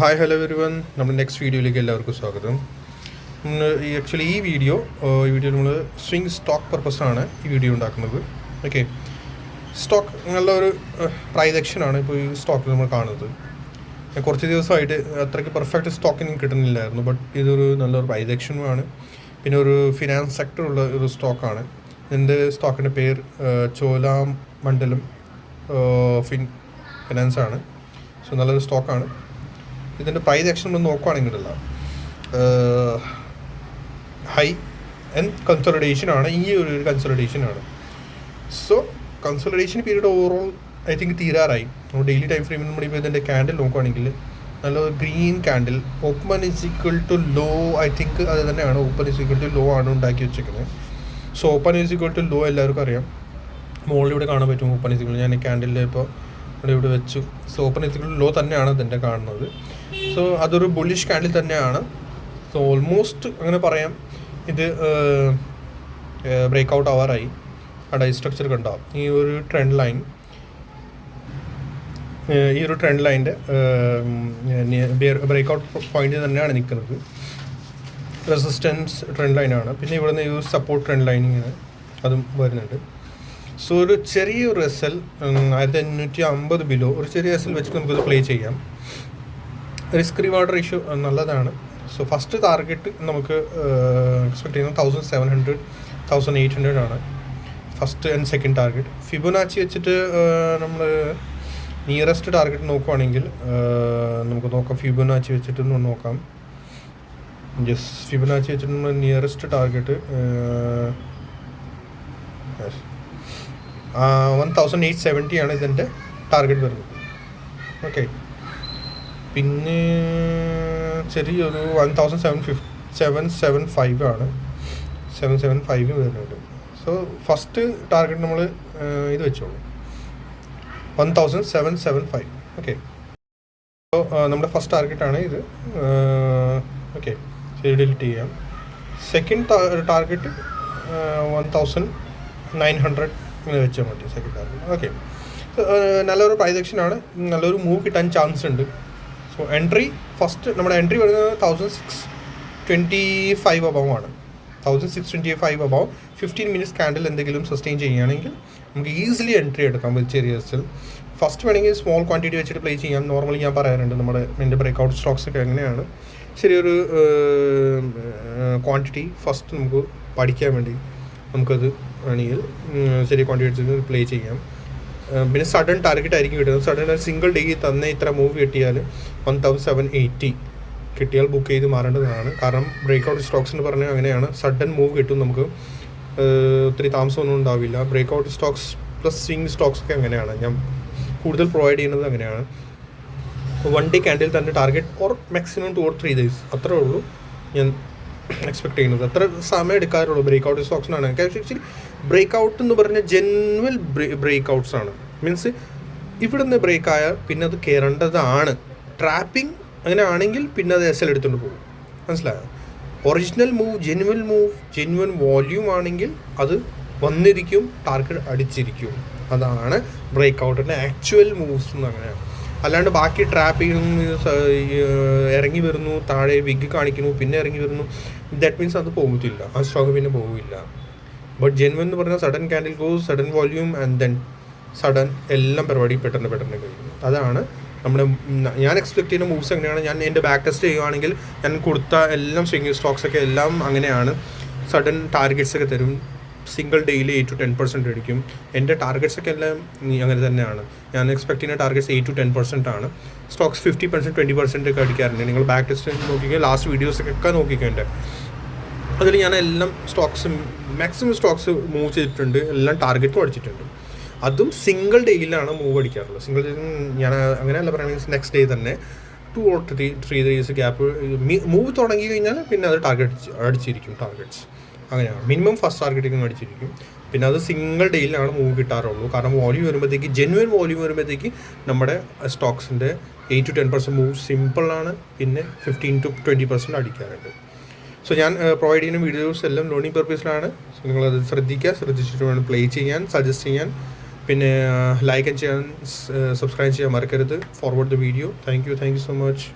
Hi hello everyone നമ്മുടെ next വീഡിയോയിലേക്ക് എല്ലാവർക്കും സ്വാഗതം. ആക്ച്വലി ഈ വീഡിയോ ഈ വീഡിയോ നമ്മൾ സ്വിംഗ് സ്റ്റോക്ക് പർപ്പസാണ് ഈ വീഡിയോ ഉണ്ടാക്കുന്നത്. ഓക്കെ സ്റ്റോക്ക് നല്ലൊരു പ്രൈസ് ആക്ഷനാണ് ഇപ്പോൾ ഈ സ്റ്റോക്കിൽ നമ്മൾ കാണുന്നത്. കുറച്ച് ദിവസമായിട്ട് അത്രയ്ക്ക് പെർഫെക്റ്റ് സ്റ്റോക്ക് എനിക്ക് കിട്ടുന്നില്ലായിരുന്നു ബട്ട് ഇതൊരു നല്ലൊരു പ്രൈസ് ആക്ഷനുമാണ് പിന്നെ ഒരു ഫിനാൻസ് സെക്ടറുള്ള ഒരു സ്റ്റോക്കാണ് എന്റെ സ്റ്റോക്കിന്റെ പേര് ചോലാം മണ്ഡലം ഫിൻ ഫിനാൻസാണ് സോ നല്ലൊരു സ്റ്റോക്കാണ് ഇതിന്റെ പ്രൈസ് ആക്ഷൻ നോക്കുവാണെങ്കിൽ ഉള്ള ഹൈ ആൻഡ് കൺസോളിഡേഷൻ ആണ്. ഈ ഒരു കൺസോളിഡേഷൻ ആണ്. So consolidation period overall I think തീരാറായി. നമ്മൾ ഡെയിലി ടൈം ഫ്രെയിമിൽ നമ്മളിപ്പോൾ ഇതിന്റെ ക്യാൻഡിൽ നോക്കുകയാണെങ്കിൽ നല്ല green candle open is equal to low I think അത് തന്നെയാണ്. Open is equal to low ആണ് ഉണ്ടാക്കി വെച്ചിരിക്കുന്നത് so open is equal to low എല്ലാവർക്കും അറിയാം. മുകളിലൂടെ കാണാൻ പറ്റും ഓപ്പൺ ഇസ് ഈക്വൽ ഞാൻ ക്യാൻഡിലിൽ ഇപ്പോൾ ഇവിടെ ഇവിടെ വെച്ചു. So open is equal to low തന്നെയാണ് ഇതിന്റെ കാണുന്നത്. സോ അതൊരു ബുള്ളിഷ് കാൻഡിൽ തന്നെയാണ്. സോ ഓൾമോസ്റ്റ് അങ്ങനെ പറയാം. ഇത് ബ്രേക്ക് ഔട്ട് ആവാറായി ആ ഡൈ സ്ട്രക്ചർ കണ്ടാവും ഈ ഒരു ട്രെൻഡ് ലൈൻ ഈ ഒരു ട്രെൻഡ് ലൈന്റെ ബ്രേക്ക് ഔട്ട് പോയിന്റ് തന്നെയാണ് നിൽക്കുന്നത്. റെസിസ്റ്റൻസ് ട്രെൻഡ് ലൈനാണ് പിന്നെ ഇവിടുന്ന് ഈ ഒരു സപ്പോർട്ട് ട്രെൻഡ് ലൈൻ ഇങ്ങനെ അതും വരുന്നുണ്ട്. സോ ഒരു ചെറിയൊരു എസ് എൽ ആയിരത്തി അഞ്ഞൂറ്റി അമ്പത് ബിലോ ഒരു ചെറിയ എസ് എൽ വെച്ചിട്ട് നമുക്കിത് പ്ലേ ചെയ്യാം. റിസ്ക് റിവാർഡ് റേഷ്യോ നല്ലതാണ്. സോ ഫസ്റ്റ് ടാർഗറ്റ് നമുക്ക് എക്സ്പെക്ട് ചെയ്യുന്നത് thousand seven hundred thousand eight hundred ആണ്. First and second target Fibonacci വെച്ചിട്ട് നമ്മൾ നിയറസ്റ്റ് ടാർഗറ്റ് നോക്കുവാണെങ്കിൽ നമുക്ക് നോക്കാം. ഫിബൊനാച്ചി വെച്ചിട്ട് നോക്കാം. യെസ് ഫിബൊനാച്ചി വെച്ചിട്ട് നമ്മൾ nearest target one thousand eight seventy ആണ് ഇതിന്റെ ടാർഗറ്റ് വരുന്നത്. ഓക്കെ പിന്നെ ചെറിയൊരു one thousand seven fifty seven seven five ആണ്. സെവൻ സെവൻ ഫൈവ് വരുന്നുണ്ട്. സോ ഫസ്റ്റ് ടാർഗറ്റ് നമ്മൾ ഇത് വെച്ചോളൂ. One thousand seven seven five okay so നമ്മുടെ ഫസ്റ്റ് ടാർഗറ്റാണ് ഇത്. ഓക്കെ ശരി ഡിലിറ്റ് ചെയ്യാം. Second target one thousand nine hundred ഇങ്ങനെ വെച്ചാൽ മതി സെക്കൻഡ് ടാർഗറ്റ് ഓക്കെ നല്ലൊരു പ്രൈസ് നല്ലൊരു മൂവ് കിട്ടാൻ ചാൻസ് ഉണ്ട്. സോ എൻട്രി ഫസ്റ്റ് നമ്മുടെ എൻട്രി വരുന്നത് thousand six twenty five above ആണ്. Thousand six twenty five above fifteen minutes candle എന്തെങ്കിലും സസ്റ്റെയിൻ ചെയ്യുകയാണെങ്കിൽ നമുക്ക് ഈസിലി എൻട്രി എടുക്കാം വിത്ത് ചെറിയസിൽ ഫസ്റ്റ് വേണമെങ്കിൽ സ്മോൾ ക്വാണ്ടിറ്റി വെച്ചിട്ട് പ്ലേ ചെയ്യാം. നോർമലി ഞാൻ പറയാറുണ്ട് നമ്മുടെ എന്റെ ബ്രേക്ക് ഔട്ട് സ്റ്റോക്സ് ഒക്കെ എങ്ങനെയാണ്. ശരിയൊരു ക്വാണ്ടിറ്റി ഫസ്റ്റ് നമുക്ക് പഠിക്കാൻ വേണ്ടി നമുക്കത് വേണമെങ്കിൽ ചെറിയ ക്വാണ്ടിറ്റി വെച്ചിട്ട് പ്ലേ ചെയ്യാം. പിന്നെ സഡൻ ടാർഗറ്റ് ആയിരിക്കും കിട്ടുന്നത്. സഡൻ ഒരു സിംഗിൾ ഡേ തന്നെ ഇത്ര മൂവ് കിട്ടിയാൽ വൺ തൗസൻഡ് സെവൻ എയ്റ്റി കിട്ടിയാൽ ബുക്ക് ചെയ്ത് മാറേണ്ടതാണ്. കാരണം ബ്രേക്ക് ഔട്ട് സ്റ്റോക്സ് എന്ന് പറഞ്ഞാൽ അങ്ങനെയാണ്. സഡൻ മൂവ് കിട്ടും നമുക്ക്. ഒത്തിരി താമസമൊന്നും ഉണ്ടാവില്ല. Break out stocks plus swing stocks ഒക്കെ അങ്ങനെയാണ്. ഞാൻ കൂടുതൽ പ്രൊവൈഡ് ചെയ്യുന്നത് അങ്ങനെയാണ്. വൺ ഡേ ക്യാൻഡിൽ തന്നെ target or maximum two or three days അത്രേ ഉള്ളൂ. ഞാൻ എക്സ്പെക്ട് ചെയ്യുന്നത്. അത്ര സമയം എടുക്കാറുള്ളൂ ബ്രേക്ക് ഔട്ട് സ്റ്റോക്സിനാണ് ആക്ച്വലി ബ്രേക്ക് ഔട്ട് എന്ന് പറഞ്ഞ ജെന്വൽ ബ്രേക്ക് ഔട്ട്സ് ആണ്. മീൻസ് ഇവിടുന്ന് ബ്രേക്ക് ആയാൽ പിന്നെ അത് കയറേണ്ടതാണ് ട്രാപ്പിംഗ് അങ്ങനെ ആണെങ്കിൽ പിന്നെ അത് എസ് എൽ എടുത്തുകൊണ്ട് പോകും. മനസ്സിലായോ? Original move genuine move genuine volume ആണെങ്കിൽ അത് വന്നിരിക്കും ടാർഗറ്റ് അടിച്ചിരിക്കും. അതാണ് ബ്രേക്ക് ഔട്ടിന്റെ ആക്ച്വൽ മൂവ്സ് എന്ന് അങ്ങനെയാണ് അല്ലാണ്ട് ബാക്കി ട്രാപ്പ് ചെയ്യുന്നു ഇറങ്ങി വരുന്നു താഴെ വിഗ് കാണിക്കുന്നു പിന്നെ ഇറങ്ങി വരുന്നു. ദാറ്റ് മീൻസ് അത് പോകത്തില്ല ആ സ്റ്റോക്ക് പിന്നെ പോകില്ല ബട്ട് ജെൻവൻ എന്ന് പറഞ്ഞാൽ sudden candle goes sudden volume and then sudden എല്ലാം പരിപാടി പെട്ടെന്ന് പെട്ടെന്ന് കഴിയും അതാണ് നമ്മുടെ ഞാൻ എക്സ്പെക്ട് ചെയ്യുന്ന മൂവ്സ് എങ്ങനെയാണ്? ഞാൻ എന്റെ ബാക്ക് ടെസ്റ്റ് ചെയ്യുവാണെങ്കിൽ ഞാൻ കൊടുത്ത എല്ലാം സ്വിംഗ് സ്റ്റോക്സ് ഒക്കെ എല്ലാം അങ്ങനെയാണ്. സഡൻ ടാർഗറ്റ്സ് ഒക്കെ തരും. Single daily eight to ten percent അടിക്കും എന്റെ ടാർഗറ്റ്സ് ഒക്കെ എല്ലാം അങ്ങനെ തന്നെയാണ്. ഞാൻ എക്സ്പെക്ട് ചെയ്യുന്ന targets eight to ten percent ആണ്. Stocks fifty percent twenty percent ഒക്കെ അടിക്കാറുണ്ട്. നിങ്ങൾ ബാക്ക് ടെസ്റ്റ് നോക്കിക്കുക ലാസ്റ്റ് വീഡിയോസ് വീഡിയോസൊക്കെ നോക്കിക്കണ്ട് അതിൽ ഞാൻ എല്ലാം സ്റ്റോക്സ് മാക്സിമം സ്റ്റോക്സ് മൂവ് ചെയ്തിട്ടുണ്ട്. എല്ലാം ടാർഗറ്റും അടിച്ചിട്ടുണ്ട്. അതും സിംഗിൾ ഡേയിലാണ് മൂവ് അടിക്കാറുള്ളത്. സിംഗിൾ ഡേ ഞാൻ അങ്ങനെയല്ല പറയുന്നത് നെക്സ്റ്റ് ഡേ തന്നെ two or three three days gap move തുടങ്ങി കഴിഞ്ഞാൽ പിന്നെ അത് ടാർഗറ്റ് അടിച്ചിരിക്കും ടാർഗറ്റ്സ് അങ്ങനെയാണ്. മിനിമം ഫസ്റ്റ് ടാർഗറ്റിംഗ് അടിച്ചിരിക്കും പിന്നെ അത് സിംഗിൾ ഡേയിലാണ് മൂവ് കിട്ടാറുള്ളൂ. കാരണം വോളിയം വരുമ്പോഴത്തേക്ക് ജെന്വൻ വോളിയം വരുമ്പോഴത്തേക്ക് നമ്മുടെ സ്റ്റോക്സിന്റെ eight to ten percent move സിമ്പിളാണ് പിന്നെ ഫിഫ്റ്റീൻ ടു ട്വന്റി പെർസെന്റ് അടിക്കാറുണ്ട്. സോ ഞാൻ പ്രൊവൈഡ് ചെയ്യുന്ന വീഡിയോസ് എല്ലാം ലേണിംഗ് പർപ്പസിലാണ് സോ നിങ്ങളത് ശ്രദ്ധിക്കുക. ശ്രദ്ധിച്ചിട്ട് വേണം പ്ലേ ചെയ്യാൻ സജസ്റ്റ് ചെയ്യാൻ. പിന്നെ ലൈക്ക് ചെയ്യാൻ സബ്സ്ക്രൈബ് ചെയ്യാൻ മറക്കരുത്. Forward the video thank you thank you so much